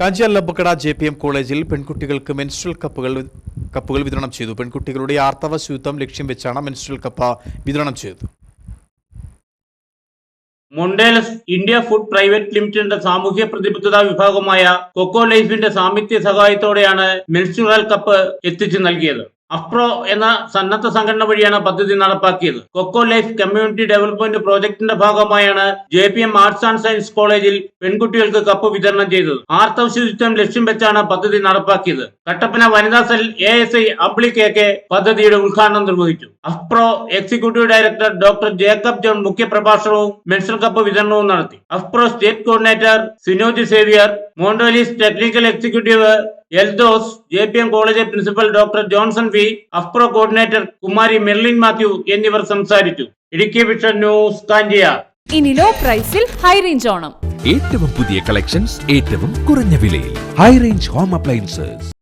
Kanchiyar Labbakkada J P M കോളേജിൽ പെൺകുട്ടികൾക്ക് menstrual കപ്പുകൾ കപ്പുകൾ വിതരണം ചെയ്തു. പെൺകുട്ടികളുടെ ആർത്തവ ശുദ്ധം ലക്ഷ്യം വെച്ചാണ് മെൻസ്ട്രൽ കപ്പ് വിതരണം ചെയ്തത്. മൊണ്ടേലസ് ഇന്ത്യ ഫുഡ് പ്രൈവറ്റ് ലിമിറ്റഡിന്റെ സാമൂഹ്യ പ്രതിബദ്ധത വിഭാഗമായ കൊക്കോ ലൈഫിന്റെ സാമിത്യ സഹായത്തോടെയാണ് മെൻസ്ട്രൽ കപ്പ് എത്തിച്ചു നൽകിയത്. അഫ്പ്രോ എന്ന സന്നദ്ധ സംഘടന വഴിയാണ് പദ്ധതി നടപ്പാക്കിയത്. കൊക്കോ ലൈഫ് കമ്മ്യൂണിറ്റി ഡെവലപ്മെന്റ് പ്രോജക്ടിന്റെ ഭാഗമായാണ് J P M arts and science കോളേജിൽ പെൺകുട്ടികൾക്ക് കപ്പ് വിതരണം ചെയ്തത്. ആർത്തവ ശുചിത്വം ലക്ഷ്യം വെച്ചാണ് പദ്ധതി നടപ്പാക്കിയത്. കട്ടപ്പന വനിതാ സെൽ എ എസ് ഐ അബ്ലി കെ കെ പദ്ധതിയുടെ ഉദ്ഘാടനം നിർവഹിച്ചു. AFPRO executive director doctor Jacob John മുഖ്യപ്രഭാഷണവും menstrual cup വിതരണവും നടത്തി. AFPRO state coordinator Sinoj Xavier മോണ്ടോലീസ് technical executive Eldhose J P M college principal doctor Johnson V AFPRO coordinator Kumari Merlin Mathew എന്നിവർ സംസാരിച്ചു. Idukki vision news കാഞ്ചിയ. ഇനി ലോ പ്രൈസിൽ ഹൈ റേഞ്ച് ഓണം. ഏറ്റവും പുതിയ collections ഏറ്റവും കുറഞ്ഞ വിലയിൽ. High range home appliances